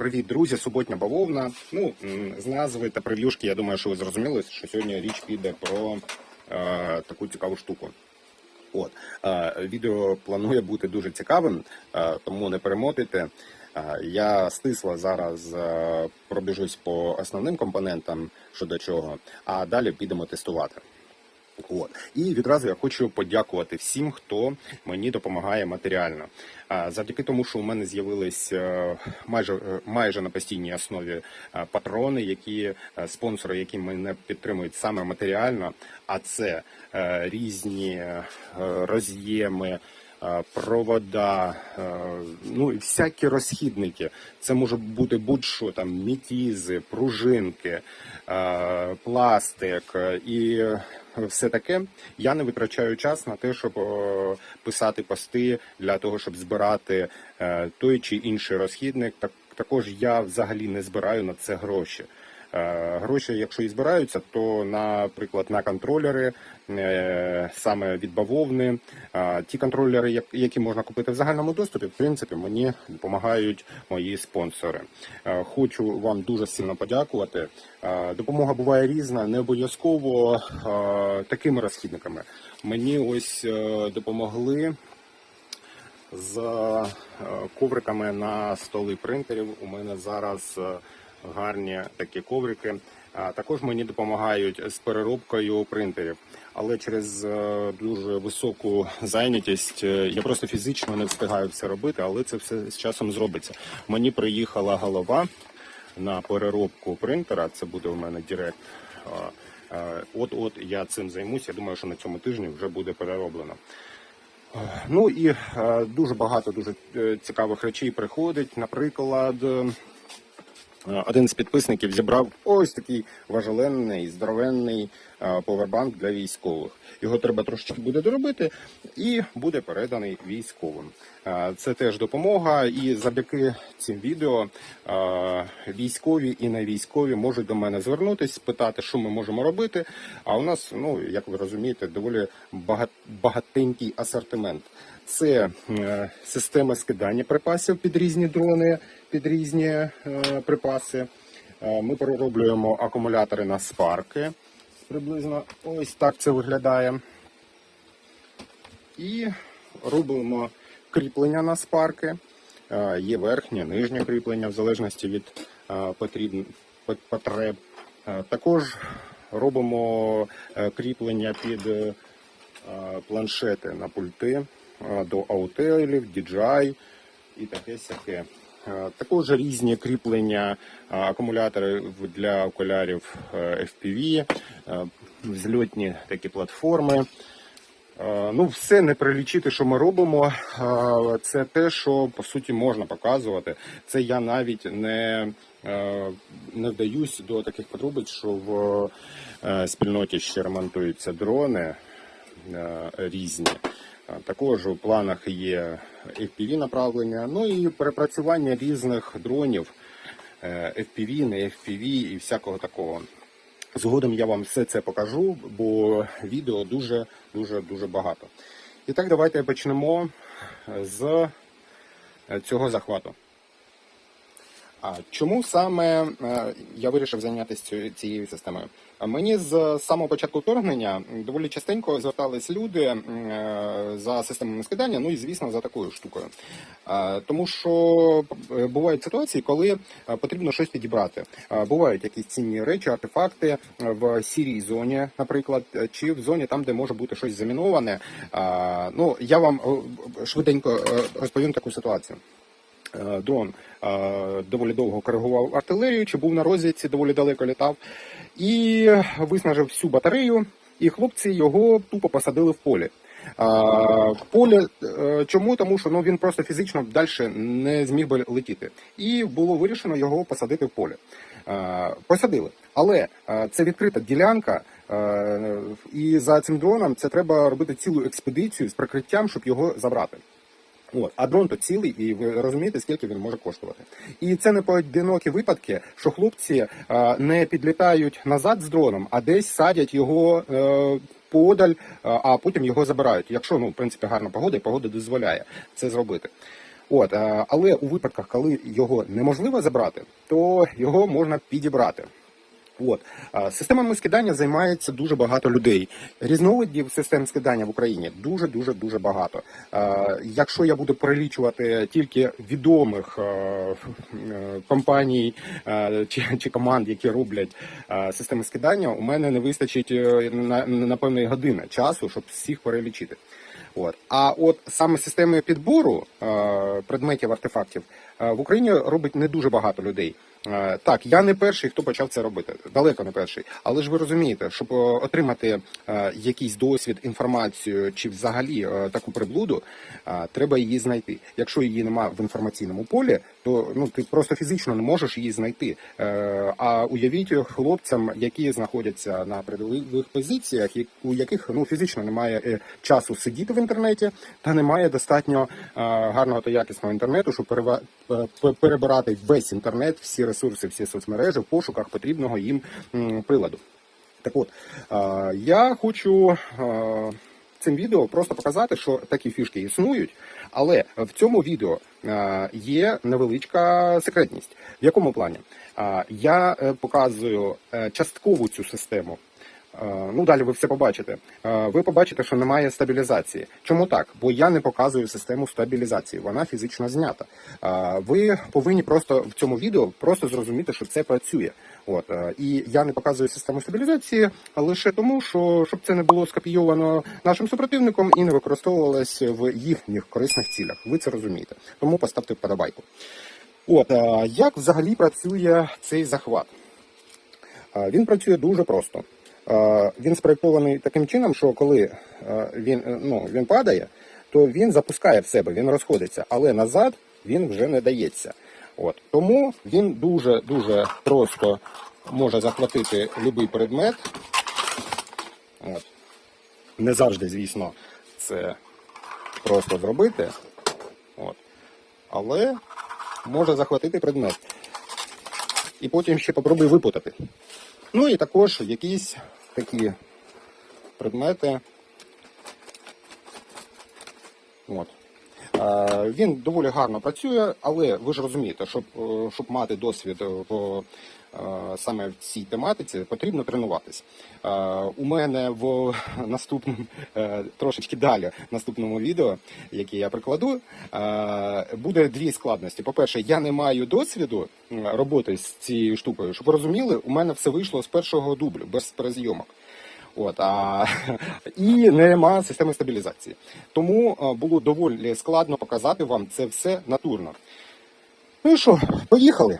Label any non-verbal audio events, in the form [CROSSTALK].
Привіт, друзі! Суботня бавовна. Ну, з назви та прев'юшки, я думаю, що ви зрозуміли, що сьогодні річ піде про е, таку цікаву штуку. От е, відео планує бути дуже цікавим, е, тому не перемотуйте. Е, я стисло зараз е, пробіжусь по основним компонентам щодо чого, а далі підемо тестувати. От і відразу я хочу подякувати всім, хто мені допомагає матеріально. Завдяки тому, що у мене з'явились е, майже е, майже на постійній основі е, патрони, які спонсори, які мене підтримують саме матеріально. А це різні роз'єми. Провода, ну і всякі розхідники. Це може бути будь-що там мітізи, пружинки, пластик і все таке. Я не витрачаю час на те, щоб е, писати пости для того, щоб збирати е, той чи інший розхідник. Так також я взагалі не збираю на це гроші. Е, Гроші, якщо і збираються, то наприклад на контролери саме від бавовни. Е, Ті контролери, які можна купити в загальному доступі, в принципі, мені допомагають мої спонсори. Е, Хочу вам дуже сильно подякувати. Е, Допомога буває різна, не обов'язково е, такими розхідниками. Мені ось е, допомогли з е, ковриками на столи принтерів. У мене зараз е, гарні такі коврики. Також мені допомагають з переробкою принтерів, але через е, дуже високу зайнятість е, я просто фізично не встигаю все робити, але це все з часом зробиться. Мені приїхала голова на переробку принтера. Це буде у мене директ. От от я цим займусь. Я думаю, що на цьому тижні вже буде перероблено. Ну і е, дуже багато дуже е, цікавих речей приходить. Наприклад, е, один з підписників зібрав ось такий важеленний, здоровенний е, повербанк для військових. Його треба трошечки буде доробити, і буде переданий військовим. Е, Це теж допомога, і завдяки цим відео е, військові і не військові можуть до мене звернутися, спитати, що ми можемо робити. А у нас, ну як ви розумієте, доволі багатенький асортимент. Це е, система скидання припасів під різні дрони, під різні е, припаси. Е, ми перероблюємо акумулятори на спарки. Приблизно ось так це виглядає. І робимо кріплення на спарки. Е, Є верхнє, нижнє кріплення в залежності від е, потреб. Е, Також робимо кріплення під планшети на пульти до аутелів, DJI і таке сяке. Е, Також різні кріплення е, акумуляторів для окулярів е, FPV, взльотні такі платформи. Ну, все не прилічити, що ми робимо. Це те, що по суті можна показувати. Це я навіть не, не вдаюсь до таких подробиць, що в спільноті ще ремонтуються дрони різні. Е, Також у планах є FPV направлення, ну і перепрацювання різних дронів, е, FPV, не FPV і всякого такого. Згодом я вам все це покажу, бо відео дуже дуже багато. І так, давайте почнемо з е, цього захвату. А чому саме е, я вирішив зайнятися цією системою? Мені з самого початку вторгнення доволі частенько звертались люди е, за системами скидання, ну і звісно за такою штукою. Тому що е, бувають ситуації, коли е, потрібно щось підібрати. Бувають якісь цінні речі, артефакти в сірій зоні, наприклад, чи в зоні там, де може бути щось заміноване. Ну я вам швиденько розповім таку ситуацію. Дрон доволі довго коригував артилерію, чи був на розвідці, доволі далеко літав, і виснажив всю батарею, і хлопці його тупо посадили в полі. А, В полі е, чому? Тому що ну він просто фізично далі не зміг би летіти. І було вирішено його посадити в полі. Е, Посадили. Але е, це відкрита ділянка, е, і за цим дроном це треба робити цілу експедицію з прикриттям, щоб його забрати. От, а дрон то цілий, і ви розумієте, скільки він може коштувати. І це не поодинокі випадки, що хлопці е, не підлітають назад з дроном, а десь садять його е, подаль, е, а потім його забирають. Якщо ну в принципі гарна погода, і погода дозволяє це зробити. От, е, але у випадках, коли його неможливо забрати, то його можна підібрати. От системами скидання займається дуже багато людей. Різновидів систем скидання в Україні дуже дуже дуже багато. Якщо я буду перелічувати тільки відомих е, компаній чи, чи команд, які роблять системи скидання, у мене не вистачить е, на, на певної години часу, щоб всіх перелічити. От. А от саме системи підбору е, предметів артефактів е, в Україні робить не дуже багато людей. Е, так, я не перший, хто почав це робити, далеко не перший. Але ж ви розумієте, щоб е, отримати е, якийсь досвід, інформацію чи взагалі е, таку приблуду, е, треба її знайти. Якщо її немає в інформаційному полі, то ну ти просто фізично не можеш її знайти. Е, а уявіть хлопцям, які знаходяться на передових позиціях, у яких ну фізично немає е, часу сидіти в інтернеті, та немає достатньо е, гарного та якісного інтернету, щоб е, пе- перебирати весь інтернет, всі ресурси, всі соцмережі в пошуках потрібного їм приладу. Так от, е, я хочу цим відео просто показати, що такі фішки існують, але в цьому відео є невеличка секретність. В якому плані? Я показую часткову цю систему. Е, Ну, далі ви все побачите. Е, Ви побачите, що немає стабілізації. Чому так? Бо я не показую систему стабілізації, вона фізично знята. Е, Ви повинні просто в цьому відео просто зрозуміти, що це працює. От і я не показую систему стабілізації лише тому, що щоб це не було скопійовано нашим супротивником і не використовувалось в їхніх корисних цілях. Ви це розумієте. Тому поставте вподобайку. От як взагалі працює цей захват? Він працює дуже просто. Він спроєктований таким чином, що коли е, він, е, ну, він падає, то він запускає в себе, він розходиться, але назад він вже не дається. От. Тому він дуже дуже просто може захватити будь-який предмет. От. Не завжди, звісно, це просто зробити. От. Але може захватити предмет. І потім ще попробуй випутати. Ну і також якісь такі предмети. От. Е, Він доволі гарно працює, але ви ж розумієте, щоб, е, щоб мати досвід в, е, саме в цій тематиці, потрібно тренуватись. У мене в наступному трошечки далі наступному відео, яке я прикладу, буде дві складності. По-перше, я не маю досвіду роботи з цією штукою. Щоб ви розуміли, у мене все вийшло з першого дублю, без перезйомок. От, а, [LAUGHS] і нема системи стабілізації. Тому було доволі складно показати вам це все натурно. Ну і що, поїхали.